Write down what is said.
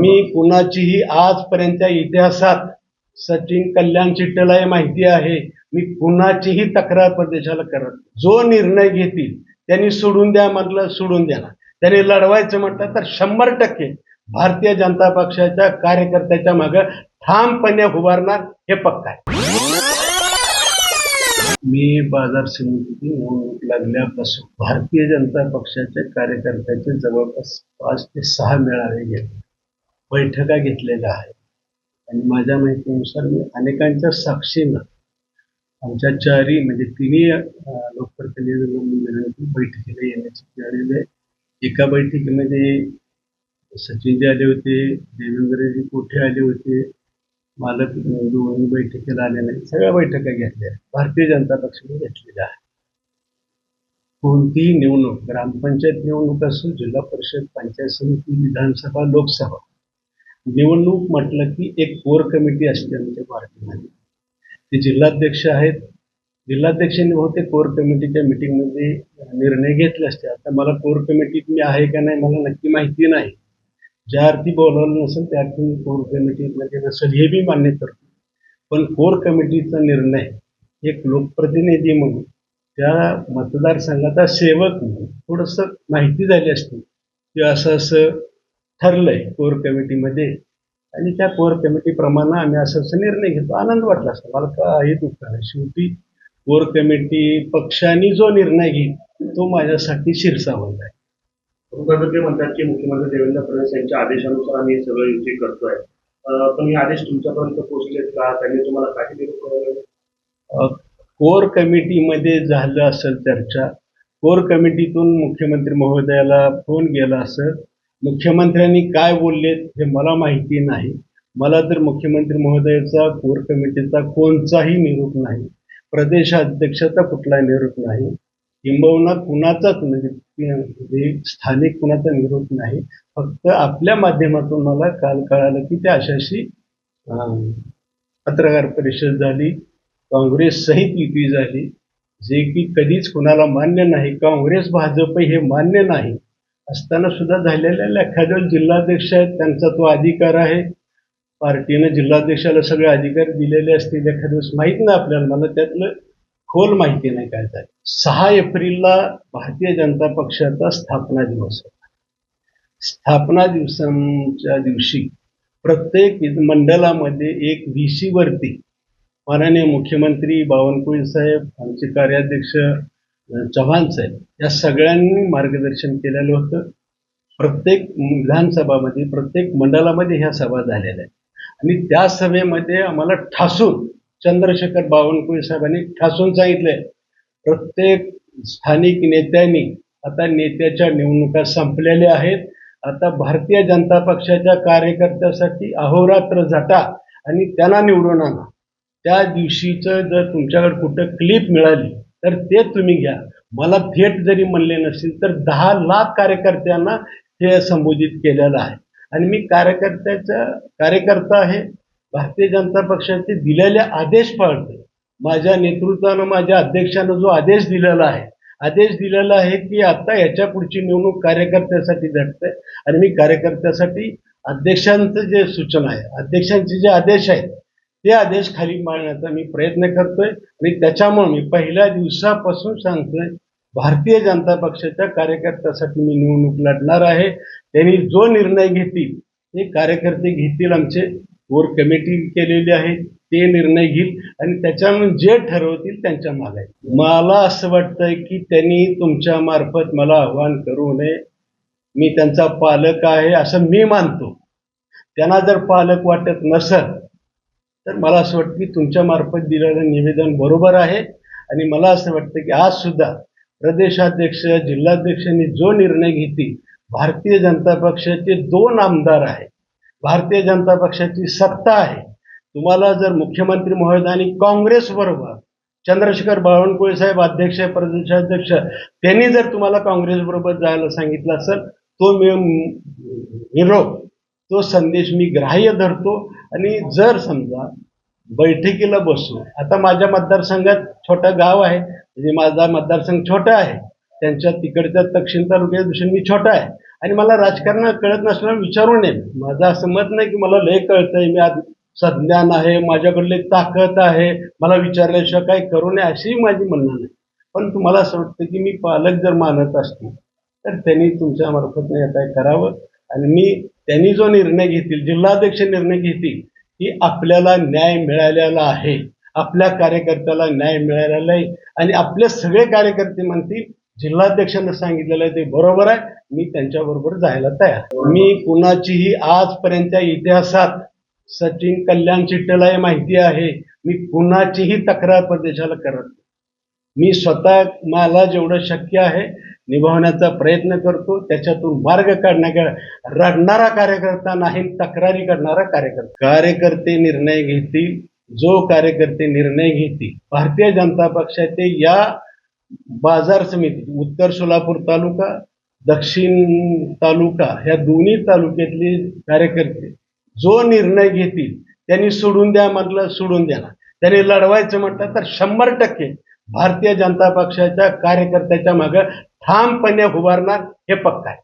मी कुणाचीही आजपर्यंतच्या इतिहासात सचिन कल्याण चिट्टला हे माहिती आहे. मी कुणाचीही तक्रार प्रदेशाला करत जो निर्णय घेतील त्यांनी सोडून द्या म्हटलं सोडून द्या. त्यांनी लढवायचं म्हटलं तर शंभर टक्के भारतीय जनता पक्षाच्या कार्यकर्त्याच्या मागे ठामपणे उभारणार हे पक्का आहे. मी बाजार समितीची निवडणूक लागल्यापासून भारतीय जनता पक्षाच्या कार्यकर्त्याचे जवळपास पाच ते सहा मेळावे घेतले. बैठका घेतलेल्या आहेत. आणि माझ्या माहितीनुसार मी अनेकांच्या साक्षीनं आमच्या चारी म्हणजे तिन्ही लोकप्रतिनिधी बैठकीला येण्याची तयारी आहे. एका बैठकीमध्ये सचिनजी आले होते देवेंद्रजी कोठे आले होते मालक दोन्ही बैठकीला आले नाही सगळ्या बैठका घेतल्या. भारतीय जनता पक्षाने घेतलेल्या आहे कोणतीही निवडणूक ग्रामपंचायत निवडणूक असो जिल्हा परिषद पंचायत समिती विधानसभा लोकसभा निवडणूक म्हटलं की एक कोर कमिटी असते आमच्या पार्टीमध्ये. ते जिल्हाध्यक्ष आहेत. जिल्हाध्यक्षांनी बहुतेक कोर कमिटीच्या मिटिंगमध्ये निर्णय घेतले असते. आता मला कोर कमिटीत मी आहे का नाही मला नक्की माहिती नाही. ज्या अर्थी बोलावलं नसेल त्या अर्थी मी कोर कमिटीमध्ये म्हणजे नसेल हे मी मान्य करतो. पण कोर कमिटीचा निर्णय एक लोकप्रतिनिधी म्हणून त्या मतदारसंघाचा सेवक म्हणून थोडंसं माहिती झाली असते. की असं असं ठरलंय कोर कमिटीमध्ये. आणि त्या कोर कमिटीप्रमाणे आम्ही असं असं निर्णय घेतो. आनंद वाटला असता. मला काही दुःख नाही. शेवटी कोर कमिटी पक्षाने जो निर्णय घेईल तो माझ्यासाठी शिरसावत आहे. म्हणतात की मुख्यमंत्री देवेंद्र फडणवीस यांच्या आदेशानुसार आम्ही हे सगळं युती करतोय. पण हे आदेश तुमच्यापर्यंत पोहोचलेत का? त्यांनी तुम्हाला काही निरोप कोर कमिटीमध्ये झालं असेल चर्चा. कोर कमिटीतून मुख्यमंत्री महोदयाला फोन गेला असेल. मुख्यमंत्र्यांनी काय बोललेत हे मला माहिती नाही. मला तर मुख्यमंत्री महोदयाचा कोर कमिटीचा कोणताही निरोप नाही. प्रदेशाध्यक्षाचा कुठलाही निरोप नाही. किंबहुना कुणाचाच म्हणजे स्थानिक कुणाचा निरोप नाही. फक्त आपल्या माध्यमातून मला काल कळालं की त्या अशाशी पत्रकार परिषद झाली काँग्रेस सहित युती झाली जे की कधीच कुणाला मान्य नाही. काँग्रेस भाजप हे मान्य नाही. असताना सुद्धा झालेल्या एखाद्या जिल्हाध्यक्ष आहेत त्यांचा तो अधिकार आहे. पार्टीनं जिल्हाध्यक्षाला सगळे अधिकार दिलेले असतील एखाद्या दिवस माहीत नाही आपल्याला मला त्यातलं खोल माहिती नाही काय झालं. सहा एप्रिलला भारतीय जनता पक्षाचा स्थापना दिवस होता. स्थापना दिवसांच्या दिवशी प्रत्येक मंडळामध्ये एक व्ही सीवरती माननीय मुख्यमंत्री बावनकुळे साहेब आमचे कार्याध्यक्ष चव्हाण साहेब या सगळ्यांनी मार्गदर्शन केलेलं होतं. प्रत्येक विधानसभामध्ये प्रत्येक मंडळामध्ये ह्या सभा झालेल्या आहेत. आणि त्या सभेमध्ये आम्हाला ठासून चंद्रशेखर बावनकुळे साहेबांनी ठासून सांगितलंय प्रत्येक स्थानिक नेत्यांनी आता नेत्याच्या निवडणुका संपलेल्या आहेत. आता भारतीय जनता पक्षाच्या कार्यकर्त्यासाठी अहोरात्र झटा आणि त्यांना निवडून आणा. त्या दिवशीचं जर तुमच्याकडे कुठं क्लिप मिळाली तर ते तुम्ही घ्या. मला थेट जरी म्हणले नसतील तर दहा लाख कार्यकर्त्यांना हे संबोधित केलेलं आहे. आणि मी कार्यकर्त्याचा कार्यकर्ता आहे भारतीय जनता पक्षाचे दिलेले आदेश पाळतो माझ्या नेतृत्वानं माझ्या अध्यक्षानं जो आदेश दिलेला आहे आदेश दिलेला आहे की आता याच्या पुढची निवडणूक कार्यकर्त्यासाठी झटते आणि मी कार्यकर्त्यासाठी अध्यक्षांचं जे सूचना आहे अध्यक्षांचे जे आदेश आहेत ते आदेश खाली मांडण्याचा मी प्रयत्न करतोय. आणि त्याच्यामुळे मी पहिल्या दिवसापासून सांगतोय भारतीय जनता पक्षाच्या कार्यकर्त्यासाठी मी निवडणूक लढणार आहे. त्यांनी जो निर्णय घेतील ते कार्यकर्ते घेतील आमचे. कोर कमिटी केलेली आहे ते निर्णय घेईल. आणि त्याच्यामुळे जे ठरवतील त्यांच्या मागे. मला असं वाटतंय की त्यांनी तुमच्या मार्फत मला आव्हान करू नये. मी त्यांचा पालक आहे असं मी मानतो. त्यांना जर पालक वाटत नसल तर मला असं वाटतं की तुमच्यामार्फत दिलेलं निवेदन बरोबर आहे. आणि मला असं वाटतं की आज सुद्धा प्रदेशाध्यक्ष जिल्हाध्यक्षांनी जो निर्णय घेतील भारतीय जनता पक्षाचे दोन आमदार आहेत. भारतीय जनता पक्षाची सत्ता आहे. तुम्हाला जर मुख्यमंत्री महोदयांनी काँग्रेसबरोबर चंद्रशेखर बावनकुळे साहेब अध्यक्ष प्रदेशाध्यक्ष त्यांनी जर तुम्हाला काँग्रेसबरोबर जायला सांगितलं असेल तो मी निरोप तो संदेश मी ग्राह्य धरतो. आणि जर समजा बैठकीला बसू आता माझ्या मतदारसंघात छोटं गाव आहे म्हणजे माझा मतदारसंघ छोटा आहे त्यांच्या तिकडच्या दक्षिण तालुक्याच्या दृष्टीने मी छोटा आहे आणि मला राजकारण कळत नसल्यावर विचारू नये. माझं असं मत नाही की मला लय कळतंय मी आज सज्ञान आहे माझ्याकडले ताकद आहे मला विचारल्याशिवाय काही करू नये अशी माझी म्हणणं नाही. पण तुम्हाला असं वाटतं की मी पालक जर मानत असतील तर त्यांनी तुमच्या मार्फत नाही काय करावं? आणि मी त्यांनी जो निर्णय घेतील जिल्हाध्यक्ष निर्णय घेतील की आपल्याला न्याय मिळालेला आहे. आपल्या कार्यकर्त्याला न्याय मिळालेला आहे. आणि आपले सगळे कार्यकर्ते म्हणतील जिल्हाध्यक्षांना सांगितलेलं आहे ते बरोबर आहे. मी त्यांच्याबरोबर जायला तयार मी कुणाचीही आजपर्यंतच्या इतिहासात सचिन कल्याण चिट्टेला हे माहिती आहे. मी कुणाचीही तक्रार प्रदेशाला करत मी स्वतः मला जेवढं शक्य आहे निभावण्याचा प्रयत्न करतो. त्याच्यातून मार्ग काढण्या रडणारा कार्यकर्ता नाही तक्रारी करणारा कार्यकर्ता. कार्यकर्ते निर्णय घेतील. जो कार्यकर्ते निर्णय घेतील भारतीय जनता पक्षाचे या बाजार समिती उत्तर सोलापूर तालुका दक्षिण तालुका ह्या दोन्ही तालुक्यातले कार्यकर्ते जो निर्णय घेतील त्यांनी सोडून द्या म्हटलं सोडून द्या. त्यांनी लढवायचं म्हटलं तर शंभर टक्के भारतीय जनता पक्षाच्या कार्यकर्त्याच्या मागे ठामपणे उभारणार हे पक्का आहे.